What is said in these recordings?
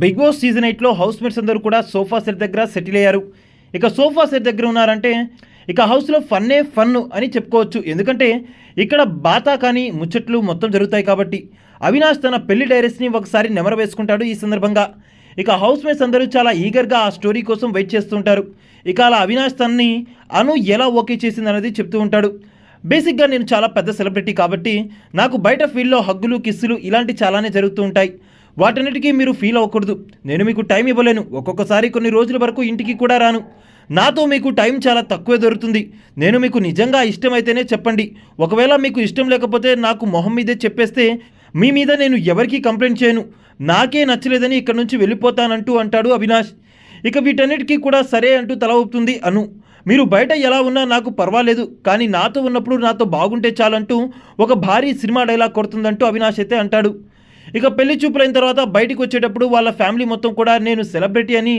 Big Boss season ఎయిట్లో house mates అందరూ కూడా సోఫా సెట్ దగ్గర సెటిల్ అయ్యారు. ఇక సోఫా సెట్ దగ్గర ఉన్నారంటే ఇక హౌస్లో ఫన్నే ఫన్ అని చెప్పుకోవచ్చు. ఎందుకంటే ఇక్కడ బాతా కానీ ముచ్చట్లు మొత్తం జరుగుతాయి కాబట్టి అవినాష్ తన పెళ్ళి డైరీస్ని ఒకసారి నెమర వేసుకుంటాడు ఈ సందర్భంగా. ఇక హౌస్ మేట్స్ అందరూ చాలా ఈగర్గా ఆ స్టోరీ కోసం వెయిట్ చేస్తుంటారు. ఇక అలా అవినాష్ తనని అను ఎలా ఓకే చేసింది అనేది చెప్తూ ఉంటాడు. బేసిక్గా నేను చాలా పెద్ద సెలబ్రిటీ కాబట్టి నాకు బయట ఫీల్డ్లో హగ్గులు కిస్సులు ఇలాంటి చాలానే జరుగుతూ ఉంటాయి. వాటన్నిటికీ మీరు ఫీల్ అవ్వకూడదు. నేను మీకు టైం ఇవ్వలేను. ఒక్కొక్కసారి కొన్ని రోజుల వరకు ఇంటికి కూడా రాను. నాతో మీకు టైం చాలా తక్కువే దొరుకుతుంది. నేను మీకు నిజంగా ఇష్టమైతేనే చెప్పండి. ఒకవేళ మీకు ఇష్టం లేకపోతే నాకు మొహం మీదే చెప్పేస్తే మీ మీద నేను ఎవరికీ కంప్లైంట్ చేయను. నాకే నచ్చలేదని ఇక్కడ నుంచి వెళ్ళిపోతానంటూ అంటాడు అవినాష్. ఇక వీటన్నిటికీ కూడా సరే అంటూ తల ఊపుతుంది అను. మీరు బయట ఎలా ఉన్నా నాకు పర్వాలేదు. కానీ నాతో ఉన్నప్పుడు నాతో బాగుంటే చాలంటూ ఒక భారీ సినిమా డైలాగ్ కొడుతుందంటూ అవినాష్ అయితే అంటాడు. ఇక పెళ్ళి చూపులైన తర్వాత బయటికి వచ్చేటప్పుడు వాళ్ళ ఫ్యామిలీ మొత్తం కూడా నేను సెలబ్రిటీ అని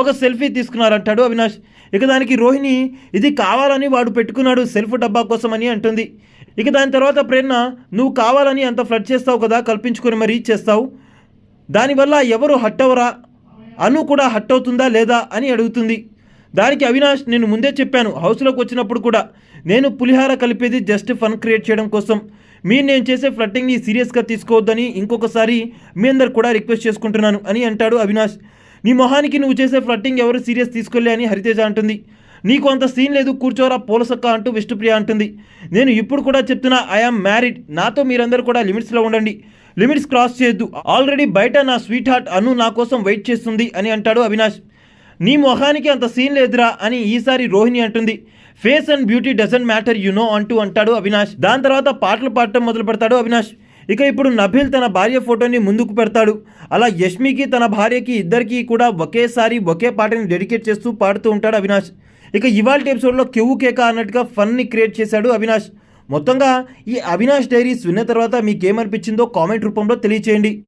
ఒక సెల్ఫీ తీసుకున్నారంటాడు అవినాష్. ఇక దానికి రోహిణి ఇది కావాలని వాడు పెట్టుకున్నాడు సెల్ఫ్ డబ్బా కోసం అని అంటుంది. ఇక దాని తర్వాత ప్రేరణ నువ్వు కావాలని అంత ఫ్లడ్ చేస్తావు కదా కల్పించుకొని మరీ చేస్తావు. దానివల్ల ఎవరు హట్ అవరా అను కూడా హట్ అవుతుందా లేదా అని అడుగుతుంది. దానికి అవినాష్ నేను ముందే చెప్పాను హౌస్లోకి వచ్చినప్పుడు కూడా నేను పులిహార కలిపేది జస్ట్ ఫన్ క్రియేట్ చేయడం కోసం. మీరు నేను చేసే ఫ్లట్టింగ్ని సీరియస్గా తీసుకోవద్దని ఇంకొకసారి మీ అందరు కూడా రిక్వెస్ట్ చేసుకుంటున్నాను అని అంటాడు అవినాష్. నీ మొహానికి నువ్వు చేసే ఫ్లట్టింగ్ ఎవరు సీరియస్ తీసుకోలే అని హరితేజ అంటుంది. నీకు అంత సీన్ లేదు కూర్చోరా పోలసక్క అంటూ విష్ణుప్రియ అంటుంది. నేను ఇప్పుడు కూడా చెప్తున్నా ఐఆమ్ మ్యారీడ్ నాతో మీరందరూ కూడా లిమిట్స్లో ఉండండి. లిమిట్స్ క్రాస్ చేయొద్దు. ఆల్రెడీ బయట నా స్వీట్ హార్ట్ అను నా కోసం వెయిట్ చేస్తుంది అని అంటాడు అవినాష్. నీ మొహానికి అంత సీన్ లేదురా అని ఈసారి రోహిణి అంటుంది. Face and beauty doesn't matter you know అంటూ అంటాడు అవినాష్. దాని తర్వాత పాటలు పాడటం మొదలు పెడతాడు అవినాష్. ఇక ఇప్పుడు నభిల్ తన భార్య ఫోటోని ముందుకు పెడతాడు. అలా యష్మికి తన భార్యకి ఇద్దరికి కూడా ఒకేసారి ఒకే పాటని డెడికేట్ చేస్తూ పాడుతూ ఉంటాడు అవినాష్. ఇక ఇవాళ ఎపిసోడ్లో కెవ్వు కేక అన్నట్టుగా ఫన్ని క్రియేట్ చేశాడు అవినాష్. మొత్తంగా ఈ అవినాష్ డైరీస్ విన్న తర్వాత మీకేమనిపించిందో కామెంట్ రూపంలో తెలియచేయండి.